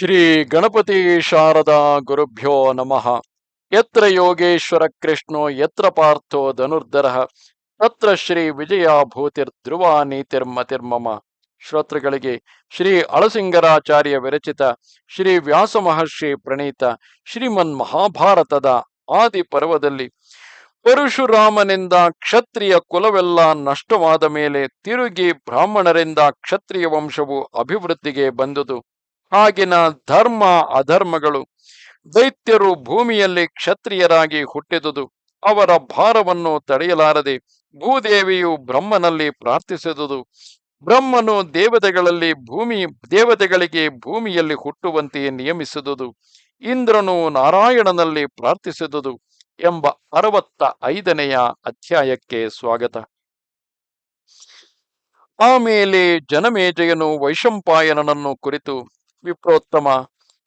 ಶ್ರೀ ಗಣಪತಿ ಶಾರದಾ ಗುರುಭ್ಯೋ ನಮಃ. ಯತ್ರ ಯೋಗೇಶ್ವರ ಕೃಷ್ಣೋ, ಯತ್ರ ಪಾರ್ಥೋ ಧನುರ್ಧರ, ತತ್ರ ಶ್ರೀ ವಿಜಯ ಭೂತಿರ್ ಧ್ರುವ ನೀತಿರ್ಮತಿರ್ಮಮ ಶ್ರೋತೃಗಳಿಗೆ ಶ್ರೀ ಅಳಸಿಂಗರಾಚಾರ್ಯ ವಿರಚಿತ ಶ್ರೀ ವ್ಯಾಸ ಮಹರ್ಷಿ ಪ್ರಣೀತ ಶ್ರೀಮನ್ ಮಹಾಭಾರತದ ಆದಿ ಪರ್ವದಲ್ಲಿ ಪರಶುರಾಮನಿಂದ ಕ್ಷತ್ರಿಯ ಕುಲವೆಲ್ಲ ನಷ್ಟವಾದ ಮೇಲೆ ತಿರುಗಿ ಬ್ರಾಹ್ಮಣರಿಂದ ಕ್ಷತ್ರಿಯ ವಂಶವು ಅಭಿವೃದ್ಧಿಗೆ ಬಂದುದು. ಆಗಿನ ಧರ್ಮ ಅಧರ್ಮಗಳು ದೈತ್ಯರು ಭೂಮಿಯಲ್ಲಿ ಕ್ಷತ್ರಿಯರಾಗಿ ಹುಟ್ಟಿದುದು, ಅವರ ಭಾರವನ್ನು ತಡೆಯಲಾರದೆ ಭೂದೇವಿಯು ಬ್ರಹ್ಮನಲ್ಲಿ ಪ್ರಾರ್ಥಿಸಿದುದು. ಬ್ರಹ್ಮನು ದೇವತೆಗಳಲ್ಲಿ ಭೂಮಿ, ದೇವತೆಗಳಿಗೆ ಭೂಮಿಯಲ್ಲಿ ಹುಟ್ಟುವಂತೆ ನಿಯಮಿಸಿದುದು. ಇಂದ್ರನು ನಾರಾಯಣನಲ್ಲಿ ಪ್ರಾರ್ಥಿಸಿದುದು ಎಂಬ ಅರವತ್ತ ಐದನೆಯ ಅಧ್ಯಾಯಕ್ಕೆ ಸ್ವಾಗತ. ಆಮೇಲೆ ಜನಮೇಜಯನು ವೈಶಂಪಾಯನನನ್ನು ಕುರಿತು ವಿಪ್ರೋತ್ತಮ.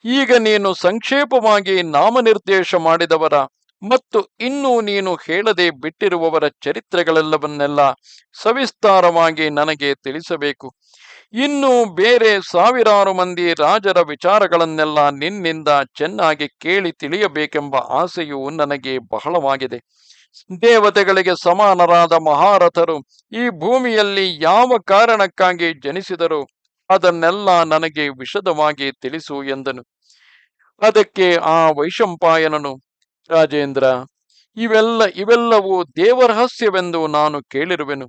ಈಗ ನೀನು ಸಂಕ್ಷೇಪವಾಗಿ ನಾಮನಿರ್ದೇಶ ಮಾಡಿದವರ ಮತ್ತು ಇನ್ನೂ ನೀನು ಹೇಳದೆ ಬಿಟ್ಟಿರುವವರ ಚರಿತ್ರೆಗಳೆಲ್ಲವನ್ನೆಲ್ಲ ಸವಿಸ್ತಾರವಾಗಿ ನನಗೆ ತಿಳಿಸಬೇಕು. ಇನ್ನು ಬೇರೆ ಸಾವಿರಾರು ಮಂದಿ ರಾಜರ ವಿಚಾರಗಳನ್ನೆಲ್ಲ ನಿನ್ನಿಂದ ಚೆನ್ನಾಗಿ ಕೇಳಿ ತಿಳಿಯಬೇಕೆಂಬ ಆಸೆಯು ನನಗೆ ಬಹಳವಾಗಿದೆ. ದೇವತೆಗಳಿಗೆ ಸಮಾನರಾದ ಮಹಾರಥರು ಈ ಭೂಮಿಯಲ್ಲಿ ಯಾವ ಕಾರಣಕ್ಕಾಗಿ ಜನಿಸಿದರು? ಅದನ್ನೆಲ್ಲ ನನಗೆ ವಿಶದವಾಗಿ ತಿಳಿಸು ಎಂದನು. ಅದಕ್ಕೆ ಆ ವೈಶಂಪಾಯನನು, ರಾಜೇಂದ್ರ, ಇವೆಲ್ಲ, ಇವೆಲ್ಲವೂ ದೇವರಹಸ್ಯವೆಂದು ನಾನು ಕೇಳಿರುವೆನು.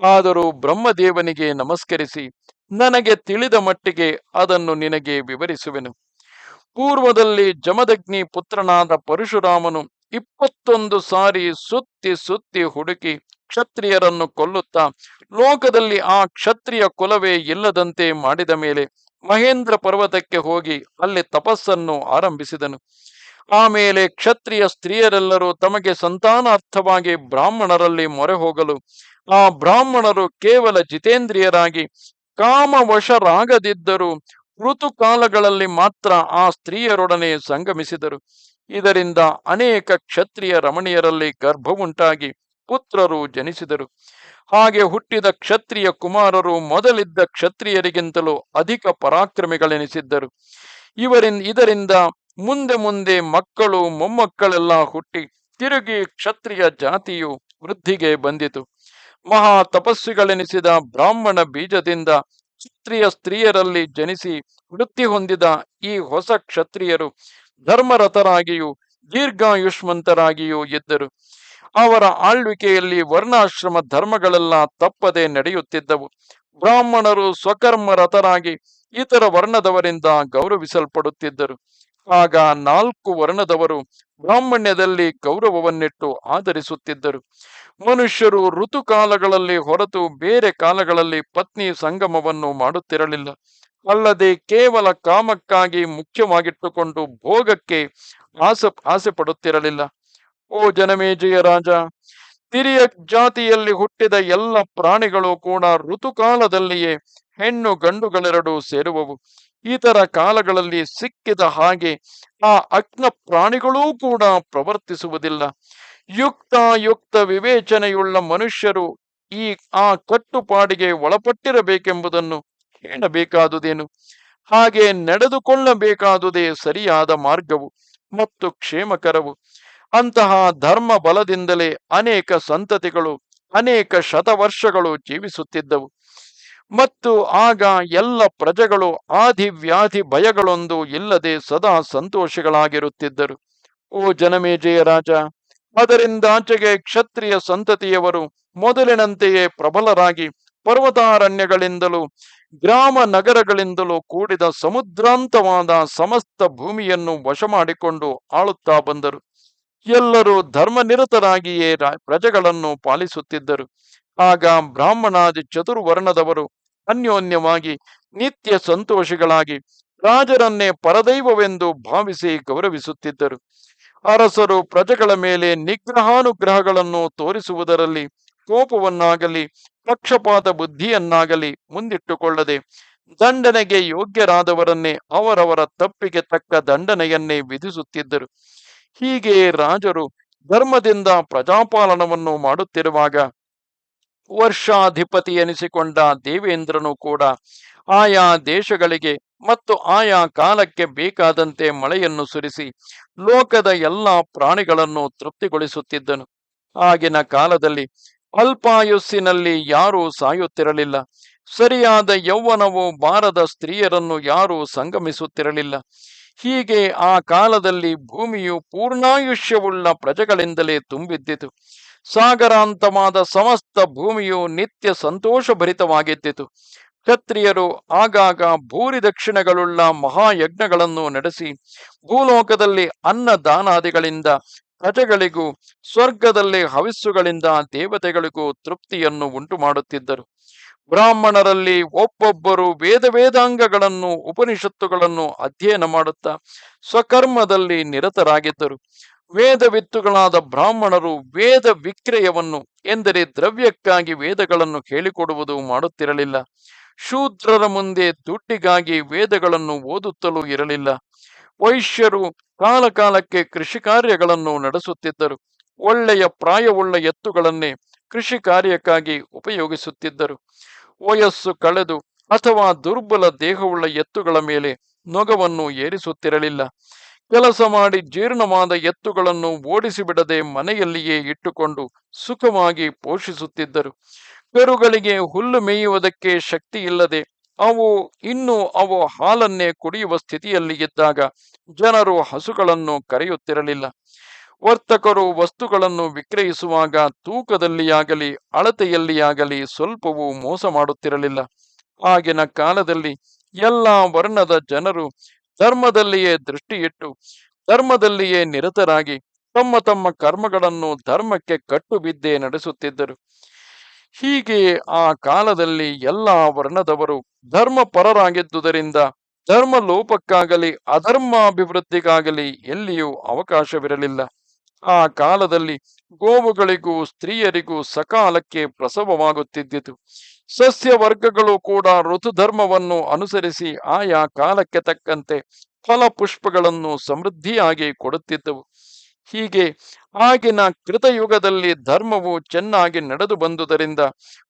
ಆದರೂ ಬ್ರಹ್ಮದೇವನಿಗೆ ನಮಸ್ಕರಿಸಿ, ನನಗೆ ತಿಳಿದ ಮಟ್ಟಿಗೆ ಅದನ್ನು ನಿನಗೆ ವಿವರಿಸುವೆನು. ಪೂರ್ವದಲ್ಲಿ ಜಮದಗ್ನಿ ಪುತ್ರನಾದ ಪರಶುರಾಮನು ಇಪ್ಪತ್ತೊಂದು ಸಾರಿ ಸುತ್ತಿ ಸುತ್ತಿ ಹುಡುಕಿ ಕ್ಷತ್ರಿಯರನ್ನು ಕೊಲ್ಲುತ್ತಾ ಲೋಕದಲ್ಲಿ ಆ ಕ್ಷತ್ರಿಯ ಕುಲವೇ ಇಲ್ಲದಂತೆ ಮಾಡಿದ ಮೇಲೆ ಮಹೇಂದ್ರ ಪರ್ವತಕ್ಕೆ ಹೋಗಿ ಅಲ್ಲಿ ತಪಸ್ಸನ್ನು ಆರಂಭಿಸಿದನು. ಆಮೇಲೆ ಕ್ಷತ್ರಿಯ ಸ್ತ್ರೀಯರೆಲ್ಲರೂ ತಮಗೆ ಸಂತಾನಾರ್ಥವಾಗಿ ಬ್ರಾಹ್ಮಣರಲ್ಲಿ ಮೊರೆ ಹೋಗಲು ಆ ಬ್ರಾಹ್ಮಣರು ಕೇವಲ ಜಿತೇಂದ್ರಿಯರಾಗಿ ಕಾಮವಶರಾಗದಿದ್ದರೂ ಋತುಕಾಲಗಳಲ್ಲಿ ಮಾತ್ರ ಆ ಸ್ತ್ರೀಯರೊಡನೆ ಸಂಗಮಿಸಿದರು. ಇದರಿಂದ ಅನೇಕ ಕ್ಷತ್ರಿಯ ರಮಣೀಯರಲ್ಲಿ ಗರ್ಭವುಂಟಾಗಿ ಪುತ್ರರು ಜನಿಸಿದರು. ಹಾಗೆ ಹುಟ್ಟಿದ ಕ್ಷತ್ರಿಯ ಕುಮಾರರು ಮೊದಲಿದ್ದ ಕ್ಷತ್ರಿಯರಿಗಿಂತಲೂ ಅಧಿಕ ಪರಾಕ್ರಮಿಗಳೆನಿಸಿದ್ದರು. ಇವರಿಂದ ಇದರಿಂದ ಮುಂದೆ ಮುಂದೆ ಮಕ್ಕಳು, ಮೊಮ್ಮಕ್ಕಳೆಲ್ಲ ಹುಟ್ಟಿ ತಿರುಗಿ ಕ್ಷತ್ರಿಯ ಜಾತಿಯು ವೃದ್ಧಿಗೆ ಬಂದಿತು. ಮಹಾ ತಪಸ್ವಿಗಳೆನಿಸಿದ ಬ್ರಾಹ್ಮಣ ಬೀಜದಿಂದ ಕ್ಷತ್ರಿಯ ಸ್ತ್ರೀಯರಲ್ಲಿ ಜನಿಸಿ ವೃತ್ತಿ ಹೊಂದಿದ ಈ ಹೊಸ ಕ್ಷತ್ರಿಯರು ಧರ್ಮರಥರಾಗಿಯೂ ದೀರ್ಘಾಯುಷ್ಮಂತರಾಗಿಯೂ ಇದ್ದರು. ಅವರ ಆಳ್ವಿಕೆಯಲ್ಲಿ ವರ್ಣಾಶ್ರಮ ಧರ್ಮಗಳೆಲ್ಲ ತಪ್ಪದೆ ನಡೆಯುತ್ತಿದ್ದವು. ಬ್ರಾಹ್ಮಣರು ಸ್ವಕರ್ಮರತರಾಗಿ ಇತರ ವರ್ಣದವರಿಂದ ಗೌರವಿಸಲ್ಪಡುತ್ತಿದ್ದರು. ಆಗ ನಾಲ್ಕು ವರ್ಣದವರು ಬ್ರಾಹ್ಮಣ್ಯದಲ್ಲಿ ಗೌರವವನ್ನಿಟ್ಟು ಆಧರಿಸುತ್ತಿದ್ದರು. ಮನುಷ್ಯರು ಋತುಕಾಲಗಳಲ್ಲಿ ಹೊರತು ಬೇರೆ ಕಾಲಗಳಲ್ಲಿ ಪತ್ನಿ ಸಂಗಮವನ್ನು ಮಾಡುತ್ತಿರಲಿಲ್ಲ. ಅಲ್ಲದೆ ಕೇವಲ ಕಾಮಕ್ಕಾಗಿ ಮುಖ್ಯವಾಗಿಟ್ಟುಕೊಂಡು ಭೋಗಕ್ಕೆ ಆಸೆ ಆಸೆ ಪಡುತ್ತಿರಲಿಲ್ಲ ಓ ಜನಮೇಜಯ ರಾಜ. ತಿರಿಯ ಜಾತಿಯಲ್ಲಿ ಹುಟ್ಟಿದ ಎಲ್ಲ ಪ್ರಾಣಿಗಳು ಕೂಡ ಋತುಕಾಲದಲ್ಲಿಯೇ ಹೆಣ್ಣು ಗಂಡುಗಳೆರಡು ಸೇರುವವು. ಇತರ ಕಾಲಗಳಲ್ಲಿ ಸಿಕ್ಕಿದ ಹಾಗೆ ಆ ಅಗ್ನ ಪ್ರಾಣಿಗಳೂ ಕೂಡ ಪ್ರವರ್ತಿಸುವುದಿಲ್ಲ. ಯುಕ್ತ ಯುಕ್ತ ವಿವೇಚನೆಯುಳ್ಳ ಮನುಷ್ಯರು ಈ ಆ ಕಟ್ಟುಪಾಡಿಗೆ ಒಳಪಟ್ಟಿರಬೇಕೆಂಬುದನ್ನು ಹೇಳಬೇಕಾದುದೇನು? ಹಾಗೆ ನಡೆದುಕೊಳ್ಳಬೇಕಾದುದೇ ಸರಿಯಾದ ಮಾರ್ಗವು ಮತ್ತು ಕ್ಷೇಮಕರವು. ಅಂತಹ ಧರ್ಮ ಬಲದಿಂದಲೇ ಅನೇಕ ಸಂತತಿಗಳು, ಅನೇಕ ಶತವರ್ಷಗಳು ಜೀವಿಸುತ್ತಿದ್ದವು. ಮತ್ತು ಆಗ ಎಲ್ಲ ಪ್ರಜೆಗಳು ಆದಿ ವ್ಯಾಧಿ ಭಯಗಳೊಂದು ಇಲ್ಲದೆ ಸದಾ ಸಂತೋಷಗಳಾಗಿರುತ್ತಿದ್ದರು. ಓ ಜನಮೇಜಯ ರಾಜ ಅದರಿಂದಾಚೆಗೆ ಕ್ಷತ್ರಿಯ ಸಂತತಿಯವರು ಮೊದಲಿನಂತೆಯೇ ಪ್ರಬಲರಾಗಿ ಪರ್ವತಾರಣ್ಯಗಳಿಂದಲೂ, ಗ್ರಾಮ ನಗರಗಳಿಂದಲೂ ಕೂಡಿದ ಸಮುದ್ರಾಂತವಾದ ಸಮಸ್ತ ಭೂಮಿಯನ್ನು ವಶ ಮಾಡಿಕೊಂಡು ಆಳುತ್ತಾ ಬಂದರು. ಎಲ್ಲರೂ ಧರ್ಮನಿರತರಾಗಿಯೇ ಪ್ರಜೆಗಳನ್ನು ಪಾಲಿಸುತ್ತಿದ್ದರು. ಆಗ ಬ್ರಾಹ್ಮಣಾದಿ ಚತುರ್ವರ್ಣದವರು ಅನ್ಯೋನ್ಯವಾಗಿ ನಿತ್ಯ ಸಂತೋಷಿಗಳಾಗಿ ರಾಜರನ್ನೇ ಪರದೈವವೆಂದು ಭಾವಿಸಿ ಗೌರವಿಸುತ್ತಿದ್ದರು. ಅರಸರು ಪ್ರಜೆಗಳ ಮೇಲೆ ನಿಗ್ರಹಾನುಗ್ರಹಗಳನ್ನು ತೋರಿಸುವುದರಲ್ಲಿ ಕೋಪವನ್ನಾಗಲಿ, ಪಕ್ಷಪಾತ ಬುದ್ಧಿಯನ್ನಾಗಲಿ ಮುಂದಿಟ್ಟುಕೊಳ್ಳದೆ, ದಂಡನೆಗೆ ಯೋಗ್ಯರಾದವರನ್ನೇ ಅವರವರ ತಪ್ಪಿಗೆ ತಕ್ಕ ದಂಡನೆಯನ್ನೇ ವಿಧಿಸುತ್ತಿದ್ದರು. ಹೀಗೆ ರಾಜರು ಧರ್ಮದಿಂದ ಪ್ರಜಾಪಾಲನವನ್ನು ಮಾಡುತ್ತಿರುವಾಗ ವರ್ಷಾಧಿಪತಿ ಎನಿಸಿಕೊಂಡ ದೇವೇಂದ್ರನು ಕೂಡ ಆಯಾ ದೇಶಗಳಿಗೆ ಮತ್ತು ಆಯಾ ಕಾಲಕ್ಕೆ ಬೇಕಾದಂತೆ ಮಳೆಯನ್ನು ಸುರಿಸಿ ಲೋಕದ ಎಲ್ಲ ಪ್ರಾಣಿಗಳನ್ನು ತೃಪ್ತಿಗೊಳಿಸುತ್ತಿದ್ದನು. ಆಗಿನ ಕಾಲದಲ್ಲಿ ಅಲ್ಪಾಯುಸ್ಸಿನಲ್ಲಿ ಯಾರೂ ಸಾಯುತ್ತಿರಲಿಲ್ಲ. ಸರಿಯಾದ ಯೌವನವು ಬಾರದ ಸ್ತ್ರೀಯರನ್ನು ಯಾರೂ ಸಂಗಮಿಸುತ್ತಿರಲಿಲ್ಲ. ಹೀಗೆ ಆ ಕಾಲದಲ್ಲಿ ಭೂಮಿಯು ಪೂರ್ಣಾಯುಷ್ಯವುಳ್ಳ ಪ್ರಜೆಗಳಿಂದಲೇ ತುಂಬಿದ್ದಿತು. ಸಾಗರಾಂತವಾದ ಸಮಸ್ತ ಭೂಮಿಯು ನಿತ್ಯ ಸಂತೋಷಭರಿತವಾಗಿದ್ದಿತು. ಕ್ಷತ್ರಿಯರು ಆಗಾಗ ಭೂರಿ ದಕ್ಷಿಣಗಳುಳ್ಳ ಮಹಾಯಜ್ಞಗಳನ್ನು ನಡೆಸಿ, ಭೂಲೋಕದಲ್ಲಿ ಅನ್ನದಾನಾದಿಗಳಿಂದ ಪ್ರಜೆಗಳಿಗೂ, ಸ್ವರ್ಗದಲ್ಲಿ ಹವಿಸ್ಸುಗಳಿಂದ ದೇವತೆಗಳಿಗೂ ತೃಪ್ತಿಯನ್ನು ಉಂಟು ಮಾಡುತ್ತಿದ್ದರು ಬ್ರಾಹ್ಮಣರಲ್ಲಿ ಒಬ್ಬೊಬ್ಬರು ವೇದ ವೇದಾಂಗಗಳನ್ನು, ಉಪನಿಷತ್ತುಗಳನ್ನು ಅಧ್ಯಯನ ಮಾಡುತ್ತಾ ಸ್ವಕರ್ಮದಲ್ಲಿ ನಿರತರಾಗಿದ್ದರು. ವೇದವಿತ್ತುಗಳಾದ ಬ್ರಾಹ್ಮಣರು ವೇದ ವಿಕ್ರಯವನ್ನು, ಎಂದರೆ ದ್ರವ್ಯಕ್ಕಾಗಿ ವೇದಗಳನ್ನು ಹೇಳಿಕೊಡುವುದು ಮಾಡುತ್ತಿರಲಿಲ್ಲ. ಶೂದ್ರರ ಮುಂದೆ ದುಡ್ಡಿಗಾಗಿ ವೇದಗಳನ್ನು ಓದುತ್ತಲೂ ಇರಲಿಲ್ಲ. ವೈಶ್ಯರು ಕಾಲಕಾಲಕ್ಕೆ ಕೃಷಿ ಕಾರ್ಯಗಳನ್ನು ನಡೆಸುತ್ತಿದ್ದರು. ಒಳ್ಳೆಯ ಪ್ರಾಯವುಳ್ಳ ಎತ್ತುಗಳನ್ನೇ ಕೃಷಿ ಕಾರ್ಯಕ್ಕಾಗಿ ಉಪಯೋಗಿಸುತ್ತಿದ್ದರು. ವಯಸ್ಸು ಕಳೆದು ಅಥವಾ ದುರ್ಬಲ ದೇಹವುಳ್ಳ ಎತ್ತುಗಳ ಮೇಲೆ ನೊಗವನ್ನು ಏರಿಸುತ್ತಿರಲಿಲ್ಲ. ಕೆಲಸ ಮಾಡಿ ಜೀರ್ಣವಾದ ಎತ್ತುಗಳನ್ನು ಓಡಿಸಿಬಿಡದೆ ಮನೆಯಲ್ಲಿಯೇ ಇಟ್ಟುಕೊಂಡು ಸುಖವಾಗಿ ಪೋಷಿಸುತ್ತಿದ್ದರು. ಕರುಗಳಿಗೆ ಹುಲ್ಲು ಮೇಯುವುದಕ್ಕೆ ಶಕ್ತಿ ಇಲ್ಲದೆ ಅವು ಇನ್ನೂ ಅವು ಹಾಲನ್ನೇ ಕುಡಿಯುವ ಸ್ಥಿತಿಯಲ್ಲಿ ಇದ್ದಾಗ ಜನರು ಹಸುಗಳನ್ನು ಕರೆಯುತ್ತಿರಲಿಲ್ಲ. ವರ್ತಕರು ವಸ್ತುಗಳನ್ನು ವಿಕ್ರಯಿಸುವಾಗ ತೂಕದಲ್ಲಿಯಾಗಲಿ, ಅಳತೆಯಲ್ಲಿಯಾಗಲಿ ಸ್ವಲ್ಪವೂ ಮೋಸ ಮಾಡುತ್ತಿರಲಿಲ್ಲ. ಆಗಿನ ಕಾಲದಲ್ಲಿ ಎಲ್ಲ ವರ್ಣದ ಜನರು ಧರ್ಮದಲ್ಲಿಯೇ ದೃಷ್ಟಿಯಿಟ್ಟು, ಧರ್ಮದಲ್ಲಿಯೇ ನಿರತರಾಗಿ ತಮ್ಮ ತಮ್ಮ ಕರ್ಮಗಳನ್ನು ಧರ್ಮಕ್ಕೆ ಕಟ್ಟು ಬಿದ್ದೇ ನಡೆಸುತ್ತಿದ್ದರು. ಹೀಗೆ ಆ ಕಾಲದಲ್ಲಿ ಎಲ್ಲ ವರ್ಣದವರು ಧರ್ಮ ಪರರಾಗಿದ್ದುದರಿಂದ ಧರ್ಮ ಲೋಪಕ್ಕಾಗಲಿ ಅಧರ್ಮಾಭಿವೃದ್ಧಿಗಾಗಲಿ ಎಲ್ಲಿಯೂ ಅವಕಾಶವಿರಲಿಲ್ಲ. ಆ ಕಾಲದಲ್ಲಿ ಗೋವುಗಳಿಗೂ ಸ್ತ್ರೀಯರಿಗೂ ಸಕಾಲಕ್ಕೆ ಪ್ರಸವವಾಗುತ್ತಿದ್ದಿತು. ಸಸ್ಯ ವರ್ಗಗಳು ಕೂಡ ಋತುಧರ್ಮವನ್ನು ಅನುಸರಿಸಿ ಆಯಾ ಕಾಲಕ್ಕೆ ತಕ್ಕಂತೆ ಫಲ ಪುಷ್ಪಗಳನ್ನು ಸಮೃದ್ಧಿಯಾಗಿ ಕೊಡುತ್ತಿದ್ದವು. ಹೀಗೆ ಆಗಿನ ಕೃತಯುಗದಲ್ಲಿ ಧರ್ಮವು ಚೆನ್ನಾಗಿ ನಡೆದು ಬಂದುದರಿಂದ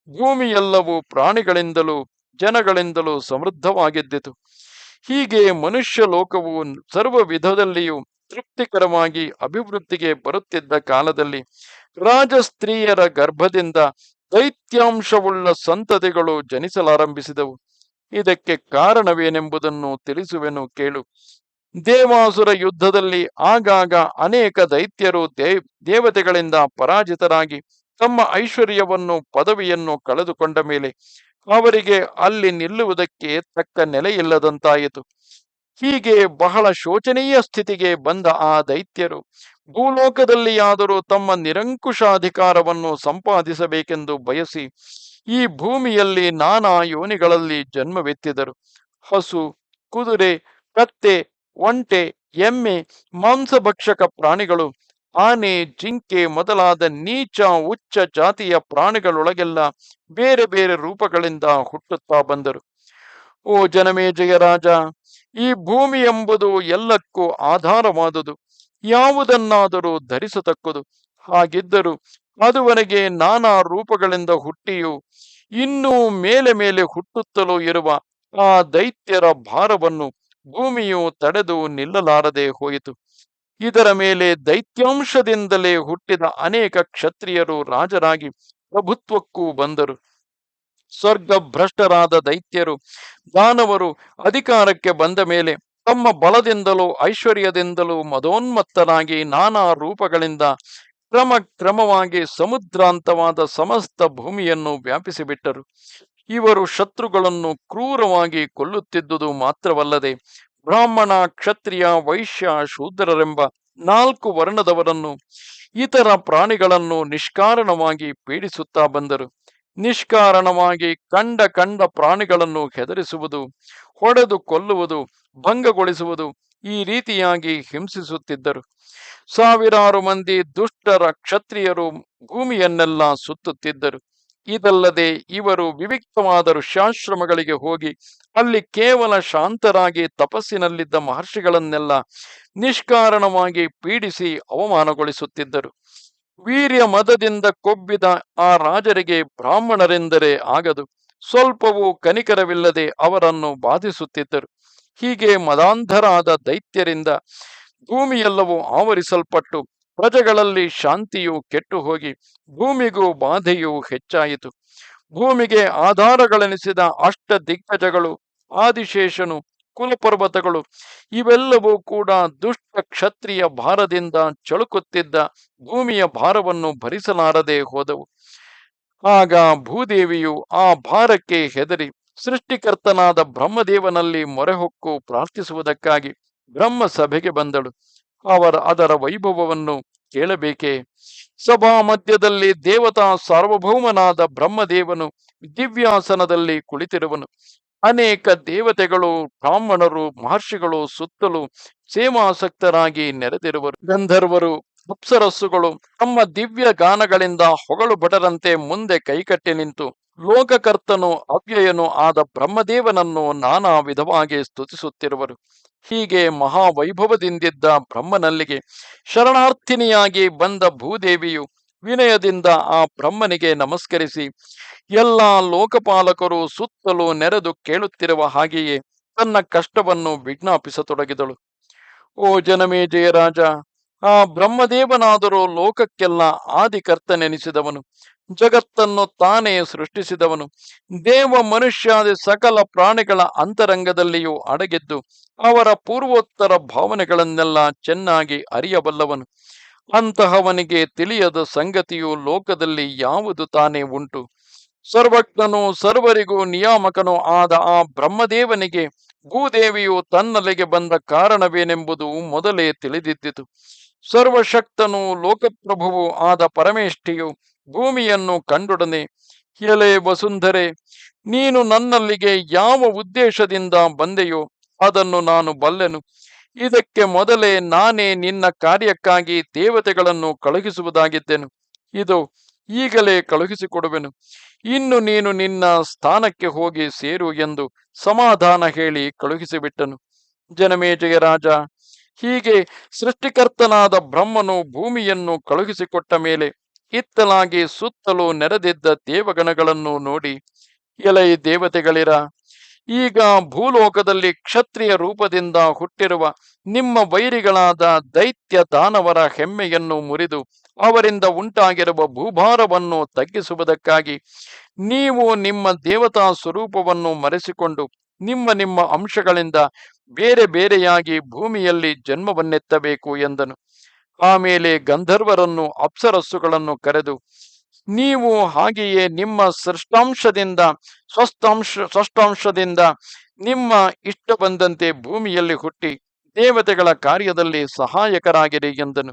ಭೂಮಿಯೆಲ್ಲವೂ ಪ್ರಾಣಿಗಳಿಂದಲೂ ಜನಗಳಿಂದಲೂ ಸಮೃದ್ಧವಾಗಿದ್ದಿತು. ಹೀಗೆ ಮನುಷ್ಯ ಲೋಕವು ಸರ್ವ ವಿಧದಲ್ಲಿಯೂ ತೃಪ್ತಿಕರವಾಗಿ ಅಭಿವೃದ್ಧಿಗೆ ಬರುತ್ತಿದ್ದ ಕಾಲದಲ್ಲಿ ರಾಜಸ್ತ್ರೀಯರ ಗರ್ಭದಿಂದ ದೈತ್ಯಾಂಶವುಳ್ಳ ಸಂತತಿಗಳು ಜನಿಸಲಾರಂಭಿಸಿದವು. ಇದಕ್ಕೆ ಕಾರಣವೇನೆಂಬುದನ್ನು ತಿಳಿಸುವೆನು ಕೇಳು. ದೇವಾಸುರ ಯುದ್ಧದಲ್ಲಿ ಆಗಾಗ ಅನೇಕ ದೈತ್ಯರು ದೇವತೆಗಳಿಂದ ಪರಾಜಿತರಾಗಿ ತಮ್ಮ ಐಶ್ವರ್ಯವನ್ನು, ಪದವಿಯನ್ನು ಕಳೆದುಕೊಂಡ ಮೇಲೆ ಅವರಿಗೆ ಅಲ್ಲಿ ನಿಲ್ಲುವುದಕ್ಕೆ ತಕ್ಕ ನೆಲೆಯಿಲ್ಲದಂತಾಯಿತು. ಹೀಗೆ ಬಹಳ ಶೋಚನೀಯ ಸ್ಥಿತಿಗೆ ಬಂದ ಆ ದೈತ್ಯರು. ಭೂಲೋಕದಲ್ಲಿಯಾದರೂ ತಮ್ಮ ನಿರಂಕುಶಾಧಿಕಾರವನ್ನು ಸಂಪಾದಿಸಬೇಕೆಂದು ಬಯಸಿ, ಈ ಭೂಮಿಯಲ್ಲಿ ನಾನಾ ಯೋನಿಗಳಲ್ಲಿ ಜನ್ಮವೆತ್ತಿದರು. ಹಸು, ಕುದುರೆ, ಕತ್ತೆ, ಒಂಟೆ, ಎಮ್ಮೆ, ಮಾಂಸಭಕ್ಷಕ ಪ್ರಾಣಿಗಳು, ಆನೆ, ಜಿಂಕೆ ಮೊದಲಾದ ನೀಚ, ಉಚ್ಚ ಜಾತಿಯ ಪ್ರಾಣಿಗಳೊಳಗೆಲ್ಲ ಬೇರೆ ಬೇರೆ ರೂಪಗಳಿಂದ ಹುಟ್ಟುತ್ತಾ ಬಂದರು. ಓ ಜನಮೇಜಯ ರಾಜ ಈ ಭೂಮಿ ಎಂಬುದು ಎಲ್ಲಕ್ಕೂ ಆಧಾರವಾದುದು. ಯಾವುದನ್ನಾದರೂ ಧರಿಸತಕ್ಕದು. ಹಾಗಿದ್ದರೂ ಅದುವರೆಗೆ ನಾನಾ ರೂಪಗಳಿಂದ ಹುಟ್ಟಿಯು ಇನ್ನೂ ಮೇಲೆ ಮೇಲೆ ಹುಟ್ಟುತ್ತಲೂ ಇರುವ ಆ ದೈತ್ಯರ ಭಾರವನ್ನು ಭೂಮಿಯು ತಡೆದು ನಿಲ್ಲಲಾರದೆ ಹೋಯಿತು. ಇದರ ಮೇಲೆ ದೈತ್ಯಾಂಶದಿಂದಲೇ ಹುಟ್ಟಿದ ಅನೇಕ ಕ್ಷತ್ರಿಯರು ರಾಜರಾಗಿ ಪ್ರಭುತ್ವಕ್ಕೂ ಬಂದರು. ಸ್ವರ್ಗ ಭ್ರಷ್ಟರಾದ ದೈತ್ಯರು, ದಾನವರು ಅಧಿಕಾರಕ್ಕೆ ಬಂದ ಮೇಲೆ ತಮ್ಮ ಬಲದಿಂದಲೂ ಐಶ್ವರ್ಯದಿಂದಲೂ ಮದೋನ್ಮತ್ತರಾಗಿ ನಾನಾ ರೂಪಗಳಿಂದ ಕ್ರಮ ಕ್ರಮವಾಗಿ ಸಮುದ್ರಾಂತವಾದ ಸಮಸ್ತ ಭೂಮಿಯನ್ನು ವ್ಯಾಪಿಸಿಬಿಟ್ಟರು. ಇವರು ಶತ್ರುಗಳನ್ನು ಕ್ರೂರವಾಗಿ ಕೊಲ್ಲುತ್ತಿದ್ದುದು ಮಾತ್ರವಲ್ಲದೆ ಬ್ರಾಹ್ಮಣ, ಕ್ಷತ್ರಿಯ, ವೈಶ್ಯ, ಶೂದ್ರರೆಂಬ ನಾಲ್ಕು ವರ್ಣದವರನ್ನು ಇತರ ಪ್ರಾಣಿಗಳನ್ನು ನಿಷ್ಕಾರಣವಾಗಿ ಪೀಡಿಸುತ್ತಾ ಬಂದರು. ನಿಷ್ಕಾರಣವಾಗಿ ಕಂಡ ಕಂಡ ಪ್ರಾಣಿಗಳನ್ನು ಹೆದರಿಸುವುದು, ಹೊಡೆದು ಕೊಲ್ಲುವುದು, ಭಂಗಗೊಳಿಸುವುದು ಈ ರೀತಿಯಾಗಿ ಹಿಂಸಿಸುತ್ತಿದ್ದರು. ಸಾವಿರಾರು ಮಂದಿ ದುಷ್ಟರ ಕ್ಷತ್ರಿಯರು ಭೂಮಿಯನ್ನೆಲ್ಲ ಸುತ್ತುತ್ತಿದ್ದರು. ಇದಲ್ಲದೆ ಇವರು ವಿವಿಕ್ತವಾದ ಋಷ್ಯಾಶ್ರಮಗಳಿಗೆ ಹೋಗಿ ಅಲ್ಲಿ ಕೇವಲ ಶಾಂತರಾಗಿ ತಪಸ್ಸಿನಲ್ಲಿದ್ದ ಮಹರ್ಷಿಗಳನ್ನೆಲ್ಲ ನಿಷ್ಕಾರಣವಾಗಿ ಪೀಡಿಸಿ ಅವಮಾನಗೊಳಿಸುತ್ತಿದ್ದರು. ವೀರ್ಯ ಮದದಿಂದ ಕೊಬ್ಬಿದ ಆ ರಾಜರಿಗೆ ಬ್ರಾಹ್ಮಣರೆಂದರೆ ಆಗದು. ಸ್ವಲ್ಪವೂ ಕನಿಕರವಿಲ್ಲದೆ ಅವರನ್ನು ಬಾಧಿಸುತ್ತಿದ್ದರು. ಹೀಗೆ ಮದಾಂಧರಾದ ದೈತ್ಯರಿಂದ ಭೂಮಿಯೆಲ್ಲವೂ ಆವರಿಸಲ್ಪಟ್ಟು ಪ್ರಜೆಗಳಲ್ಲಿ ಶಾಂತಿಯು ಕೆಟ್ಟು ಹೋಗಿ ಭೂಮಿಗೂ ಬಾಧೆಯು ಹೆಚ್ಚಾಯಿತು. ಭೂಮಿಗೆ ಆಧಾರಗಳೆನಿಸಿದ ಅಷ್ಟ ದಿಗ್ಗಜಗಳು ಆದಿಶೇಷನು ಕುಲಪರ್ವತಗಳು ಇವೆಲ್ಲವೂ ಕೂಡ ದುಷ್ಟ ಕ್ಷತ್ರಿಯ ಭಾರದಿಂದ ಚಳುಕುತ್ತಿದ್ದ ಭೂಮಿಯ ಭಾರವನ್ನು ಭರಿಸಲಾರದೆ ಹೋದವು. ಆಗ ಭೂದೇವಿಯು ಆ ಭಾರಕ್ಕೆ ಹೆದರಿ ಸೃಷ್ಟಿಕರ್ತನಾದ ಬ್ರಹ್ಮದೇವನಲ್ಲಿ ಮೊರೆಹೊಕ್ಕು ಪ್ರಾರ್ಥಿಸುವುದಕ್ಕಾಗಿ ಬ್ರಹ್ಮ ಸಭೆಗೆ ಬಂದಳು. ಅವರ ಅದರ ವೈಭವವನ್ನು ಕೇಳಬೇಕೆ? ಸಭಾ ಮಧ್ಯದಲ್ಲಿ ದೇವತಾ ಸಾರ್ವಭೌಮನಾದ ಬ್ರಹ್ಮದೇವನು ದಿವ್ಯಾಸನದಲ್ಲಿ ಕುಳಿತಿರುವನು. ಅನೇಕ ದೇವತೆಗಳು, ಬ್ರಾಹ್ಮಣರು, ಮಹರ್ಷಿಗಳು, ಸುತ್ತಲೂ ಸೇವಾಸಕ್ತರಾಗಿ ನೆರೆದಿರುವರು. ಗಂಧರ್ವರು, ಅಪ್ಸರಸ್ಸುಗಳು ತಮ್ಮ ದಿವ್ಯ ಗಾನಗಳಿಂದ ಹೊಗಳು ಭಟರಂತೆ ಮುಂದೆ ಕೈಕಟ್ಟಿ ನಿಂತು, ಲೋಕಕರ್ತನು ಅವ್ಯಯನು ಆದ ಬ್ರಹ್ಮದೇವನನ್ನು ನಾನಾ ವಿಧವಾಗಿ ಸ್ತುತಿಸುತ್ತಿರುವರು. ಹೀಗೆ ಮಹಾವೈಭವದಿಂದಿದ್ದ ಬ್ರಹ್ಮನಲ್ಲಿಗೆ ಶರಣಾರ್ಥಿನಿಯಾಗಿ ಬಂದ ಭೂದೇವಿಯು ವಿನಯದಿಂದ ಆ ಬ್ರಹ್ಮನಿಗೆ ನಮಸ್ಕರಿಸಿ, ಎಲ್ಲ ಲೋಕಪಾಲಕರು ಸುತ್ತಲೂ ನೆರೆದು ಕೇಳುತ್ತಿರುವ ಹಾಗೆಯೇ ತನ್ನ ಕಷ್ಟವನ್ನು ವಿಜ್ಞಾಪಿಸತೊಡಗಿದಳು. ಓ ಜನಮೇ ಜಯರಾಜ, ಆ ಬ್ರಹ್ಮದೇವನಾದರೂ ಲೋಕಕ್ಕೆಲ್ಲ ಆದಿಕರ್ತನೆನಿಸಿದವನು, ಜಗತ್ತನ್ನು ತಾನೇ ಸೃಷ್ಟಿಸಿದವನು, ದೇವ ಮನುಷ್ಯಾದಿ ಸಕಲ ಪ್ರಾಣಿಗಳ ಅಂತರಂಗದಲ್ಲಿಯೂ ಅಡಗಿದ್ದು ಅವರ ಪೂರ್ವೋತ್ತರ ಭಾವನೆಗಳನ್ನೆಲ್ಲ ಚೆನ್ನಾಗಿ ಅರಿಯಬಲ್ಲವನು. ಅಂತಹವನಿಗೆ ತಿಳಿಯದ ಸಂಗತಿಯು ಲೋಕದಲ್ಲಿ ಯಾವುದು ತಾನೇ ಉಂಟು. ಸರ್ವಜ್ಞನು ಸರ್ವರಿಗೂ ನಿಯಾಮಕನೂ ಆದ ಆ ಬ್ರಹ್ಮದೇವನಿಗೆ ಭೂದೇವಿಯು ತನ್ನಲ್ಲಿಗೆ ಬಂದ ಕಾರಣವೇನೆಂಬುದು ಮೊದಲೇ ತಿಳಿದಿದ್ದಿತು. ಸರ್ವಶಕ್ತನು ಲೋಕಪ್ರಭುವು ಆದ ಪರಮೇಷ್ಠಿಯು ಭೂಮಿಯನ್ನು ಕಂಡೊಡನೆ ಎಲೆ ವಸುಂಧರೆ, ನೀನು ನನ್ನಲ್ಲಿಗೆ ಯಾವ ಉದ್ದೇಶದಿಂದ ಬಂದೆಯೋ ಅದನ್ನು ನಾನು ಬಲ್ಲೆನು. ಇದಕ್ಕೆ ಮೊದಲೇ ನಾನೇ ನಿನ್ನ ಕಾರ್ಯಕ್ಕಾಗಿ ದೇವತೆಗಳನ್ನು ಕಳುಹಿಸುವುದಾಗಿದ್ದೆನು. ಇದು ಈಗಲೇ ಕಳುಹಿಸಿಕೊಡುವೆನು. ಇನ್ನು ನೀನು ನಿನ್ನ ಸ್ಥಾನಕ್ಕೆ ಹೋಗಿ ಸೇರು ಎಂದು ಸಮಾಧಾನ ಹೇಳಿ ಕಳುಹಿಸಿಬಿಟ್ಟನು. ಜನಮೇಜಯ ರಾಜ. ಹೀಗೆ ಸೃಷ್ಟಿಕರ್ತನಾದ ಬ್ರಹ್ಮನು ಭೂಮಿಯನ್ನು ಕಳುಹಿಸಿಕೊಟ್ಟ ಮೇಲೆ ಇತ್ತಲಾಗಿ ಸುತ್ತಲೂ ನೆರೆದಿದ್ದ ದೇವಗಣಗಳನ್ನು ನೋಡಿ, ಎಲೈ ದೇವತೆಗಳಿರ ಈಗ ಭೂಲೋಕದಲ್ಲಿ ಕ್ಷತ್ರಿಯ ರೂಪದಿಂದ ಹುಟ್ಟಿರುವ ನಿಮ್ಮ ವೈರಿಗಳಾದ ದೈತ್ಯ ದಾನವರ ಹೆಮ್ಮೆಯನ್ನು ಮುರಿದು ಅವರಿಂದ ಉಂಟಾಗಿರುವ ಭೂಭಾರವನ್ನು ತಗ್ಗಿಸುವುದಕ್ಕಾಗಿ ನೀವು ನಿಮ್ಮ ದೇವತಾ ಸ್ವರೂಪವನ್ನು ಮರೆಸಿಕೊಂಡು ನಿಮ್ಮ ನಿಮ್ಮ ಅಂಶಗಳಿಂದ ಬೇರೆ ಬೇರೆಯಾಗಿ ಭೂಮಿಯಲ್ಲಿ ಜನ್ಮವನ್ನೆತ್ತಬೇಕು ಎಂದನು. ಆಮೇಲೆ ಗಂಧರ್ವರನ್ನು ಅಪ್ಸರಸ್ಸುಗಳನ್ನು ಕರೆದು ನೀವು ಹಾಗೆಯೇ ನಿಮ್ಮ ಸೃಷ್ಟಾಂಶದಿಂದ ಸ್ವಸ್ಥಾಂಶ ಸ್ವಷ್ಟಾಂಶದಿಂದ ನಿಮ್ಮ ಇಷ್ಟ ಬಂದಂತೆ ಭೂಮಿಯಲ್ಲಿ ಹುಟ್ಟಿ ದೇವತೆಗಳ ಕಾರ್ಯದಲ್ಲಿ ಸಹಾಯಕರಾಗಿರಿ ಎಂದನು.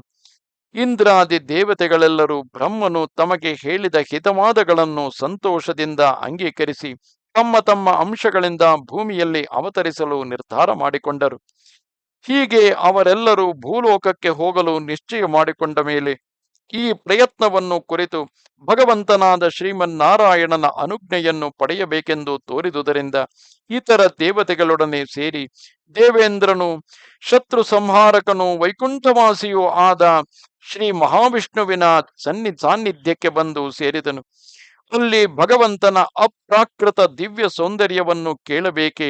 ಇಂದ್ರಾದಿ ದೇವತೆಗಳೆಲ್ಲರೂ ಬ್ರಹ್ಮನು ತಮಗೆ ಹೇಳಿದ ಹಿತವಾದಗಳನ್ನು ಸಂತೋಷದಿಂದ ಅಂಗೀಕರಿಸಿ ತಮ್ಮ ತಮ್ಮ ಅಂಶಗಳಿಂದ ಭೂಮಿಯಲ್ಲಿ ಅವತರಿಸಲು ನಿರ್ಧಾರ ಮಾಡಿಕೊಂಡರು. ಹೀಗೆ ಅವರೆಲ್ಲರೂ ಭೂಲೋಕಕ್ಕೆ ಹೋಗಲು ನಿಶ್ಚಯ ಮಾಡಿಕೊಂಡ ಮೇಲೆ ಈ ಪ್ರಯತ್ನವನ್ನು ಕುರಿತು ಭಗವಂತನಾದ ಶ್ರೀಮನ್ನಾರಾಯಣನ ಅನುಜ್ಞೆಯನ್ನು ಪಡೆಯಬೇಕೆಂದು ತೋರಿದುದರಿಂದ ಇತರ ದೇವತೆಗಳೊಡನೆ ಸೇರಿ ದೇವೇಂದ್ರನು ಶತ್ರು ಸಂಹಾರಕನು ವೈಕುಂಠವಾಸಿಯೂ ಆದ ಶ್ರೀ ಮಹಾವಿಷ್ಣುವಿನ ಸನ್ನಿ ಸಾನ್ನಿಧ್ಯಕ್ಕೆ ಬಂದು ಸೇರಿದನು. ಅಲ್ಲಿ ಭಗವಂತನ ಅಪ್ರಾಕೃತ ದಿವ್ಯ ಸೌಂದರ್ಯವನ್ನು ಕೇಳಬೇಕೆ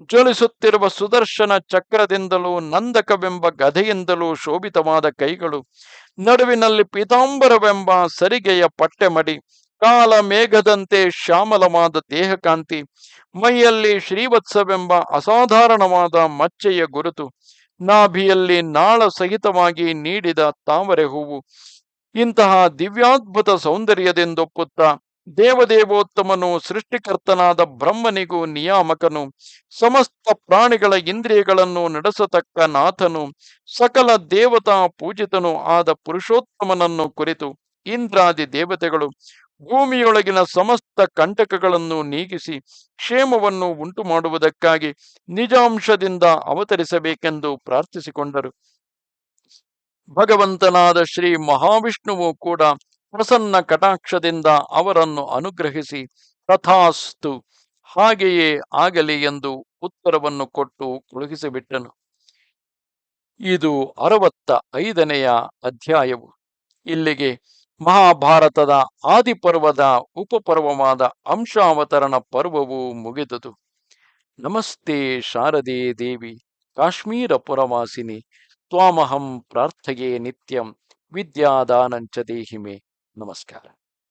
ಜ್ವಲಿಸುತ್ತಿರುವ ಸುದರ್ಶನ ಚಕ್ರದಿಂದಲೂ ನಂದಕವೆಂಬ ಗದೆಯಿಂದಲೂ ಶೋಭಿತವಾದ ಕೈಗಳು. ನಡುವಿನಲ್ಲಿ ಪೀತಾಂಬರವೆಂಬ ಸರಿಗೆಯ ಪಟ್ಟೆಮಡಿ, ಕಾಲ ಮೇಘದಂತೆ ಶ್ಯಾಮಲವಾದ ದೇಹಕಾಂತಿ, ಮೈಯಲ್ಲಿ ಶ್ರೀವತ್ಸವೆಂಬ ಅಸಾಧಾರಣವಾದ ಮಚ್ಚೆಯ ಗುರುತು, ನಾಭಿಯಲ್ಲಿ ನಾಳ ಸಹಿತವಾಗಿ ನೀಡಿದ ತಾವರೆ ಹೂವು. ಇಂತಹ ದಿವ್ಯಾದ್ಭುತ ಸೌಂದರ್ಯದೆಂದೊಪ್ಪುತ್ತಾ ದೇವದೇವೋತ್ತಮನು, ಸೃಷ್ಟಿಕರ್ತನಾದ ಬ್ರಹ್ಮನಿಗೂ ನಿಯಾಮಕನು, ಸಮಸ್ತ ಪ್ರಾಣಿಗಳ ಇಂದ್ರಿಯಗಳನ್ನು ನಡೆಸತಕ್ಕ ನಾಥನು, ಸಕಲ ದೇವತಾ ಪೂಜಿತನು ಆದ ಪುರುಷೋತ್ತಮನನ್ನು ಕುರಿತು ಇಂದ್ರಾದಿ ದೇವತೆಗಳು ಭೂಮಿಯೊಳಗಿನ ಸಮಸ್ತ ಕಂಟಕಗಳನ್ನು ನೀಗಿಸಿ ಕ್ಷೇಮವನ್ನು ಉಂಟು ಮಾಡುವುದಕ್ಕಾಗಿ ನಿಜಾಂಶದಿಂದ ಅವತರಿಸಬೇಕೆಂದು ಪ್ರಾರ್ಥಿಸಿಕೊಂಡರು. ಭಗವಂತನಾದ ಶ್ರೀ ಮಹಾವಿಷ್ಣುವು ಕೂಡ ಪ್ರಸನ್ನ ಕಟಾಕ್ಷದಿಂದ ಅವರನ್ನು ಅನುಗ್ರಹಿಸಿ, ತಥಾಸ್ತು, ಹಾಗೆಯೇ ಆಗಲಿ ಎಂದು ಉತ್ತರವನ್ನು ಕೊಟ್ಟು ಕಳುಹಿಸಿಬಿಟ್ಟನು. ಇದು ಅರವತ್ತ ಐದನೆಯ ಅಧ್ಯಾಯವು. ಇಲ್ಲಿಗೆ ಮಹಾಭಾರತದ ಆದಿಪರ್ವದ ಉಪಪರ್ವವಾದ ಅಂಶಾವತರಣ ಪರ್ವವು ಮುಗಿದುದು. ನಮಸ್ತೆ ಶಾರದೆ ದೇವಿ, ಕಾಶ್ಮೀರ ಪುರವಾಸಿನಿ, ತ್ವಾಮಹಂ ಪ್ರಾರ್ಥೆಯೇ ನಿತ್ಯಂ, ವಿದ್ಯಾದಾನಂಚ ದೇಹಿಮೆ. Namaskara.